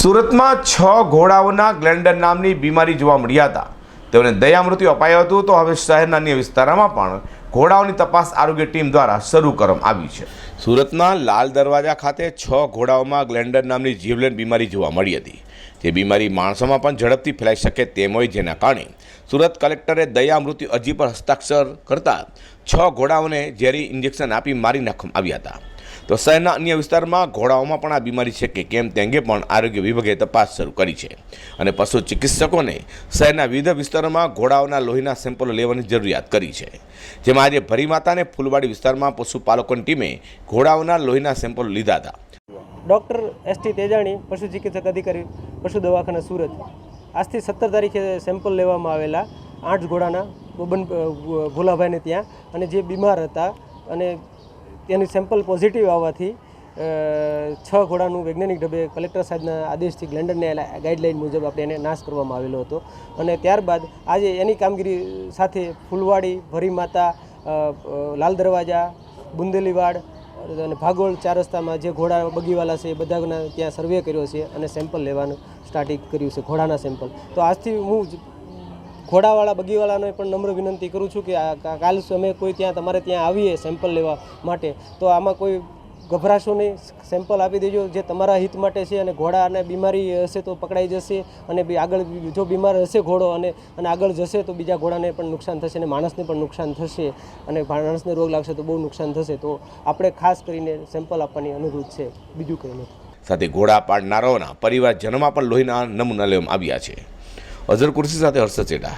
સુરતમાં છ ઘોડાઓના ગ્લેન્ડર નામની બીમારી જોવા મળ્યા હતા. તેઓને દયામૃત્યુ અપાયું હતું, તો હવે શહેરના અન્ય વિસ્તારોમાં પણ ઘોડાઓની તપાસ આરોગ્ય ટીમ દ્વારા શરૂ કરવામાં આવી છે. સુરતના લાલ દરવાજા ખાતે છ ઘોડાઓમાં ગ્લેન્ડર નામની જીવલેણ બીમારી જોવા મળી હતી. જે બીમારી માણસોમાં પણ ઝડપથી ફેલાઈ શકે તેમ હોય જેના કારણે સુરત કલેક્ટરે દયામૃત્યુ અરજી પર હસ્તાક્ષર કરતા છ ઘોડાઓને ઝેરી ઇન્જેક્શન આપી મારી નાખવામાં આવ્યા હતા. તો શહેરના અન્ય વિસ્તારમાં ઘોડાઓમાં પણ આ બીમારી છે કે કેમ તે અંગે પણ આરોગ્ય વિભાગે તપાસ શરૂ કરી છે. અને પશુ ચિકિત્સકોને શહેરના વિવિધ વિસ્તારોમાં ઘોડાઓના લોહીના સેમ્પલો લેવાની જરૂરિયાત કરી છે. જેમાં આજે ભરીમાતા અને ફૂલવાડી વિસ્તારમાં પશુપાલકોની ટીમે ઘોડાઓના લોહીના સેમ્પલો લીધા હતા. ડૉક્ટર એસ ટી તેજાણી, પશુ ચિકિત્સક અધિકારી, પશુ દવાખાના સુરત. આજથી સત્તર તારીખે સેમ્પલ લેવામાં આવેલા આઠ ઘોડાના, બબન ભોલાભાઈને ત્યાં. અને જે બીમાર હતા અને તેની સેમ્પલ પોઝિટિવ આવવાથી છ ઘોડાનું વૈજ્ઞાનિક ઢબે કલેક્ટર સાહેબના આદેશથી ગ્લેન્ડરને ગાઈડલાઇન મુજબ આપણે એને નાશ કરવામાં આવેલો હતો. અને ત્યારબાદ આજે એની કામગીરી સાથે ફૂલવાડી, ભરીમાતા લાલ દરવાજા, બુંદેલીવાડ અને ભાગોળ ચાર રસ્તામાં જે ઘોડા બગીવાલા છે એ બધાના ત્યાં સર્વે કર્યો છે અને સેમ્પલ લેવાનું સ્ટાર્ટિંગ કર્યું છે, ઘોડાના સેમ્પલ તો આજથી હું ઘોડાવાળા, બગીવાળાને પણ નમ્ર વિનંતી કરું છું કે કાલ અમે કોઈ ત્યાં, તમારે ત્યાં આવીએ સેમ્પલ લેવા માટે, તો આમાં કોઈ ગભરાશો નહીં. સેમ્પલ આપી દેજો જે તમારા હિત માટે છે અને ઘોડાને બીમારી હશે તો પકડાઈ જશે અને આગળ જો બીમાર હશે ઘોડો અને અને આગળ જશે તો બીજા ઘોડાને પણ નુકસાન થશે અને માણસને પણ નુકસાન થશે અને માણસને રોગ લાગશે તો બહુ નુકસાન થશે. તો આપણે ખાસ કરીને સેમ્પલ આપવાની અનુરોધ છે. બીજું કંઈ નથી. સાથે ઘોડા પાડનારાઓના પરિવારજનોમાં પણ લોહીના નમૂના લેવામાં આવ્યા છે. અઝર કુર્સી સાથે હર્ષદ ચેડા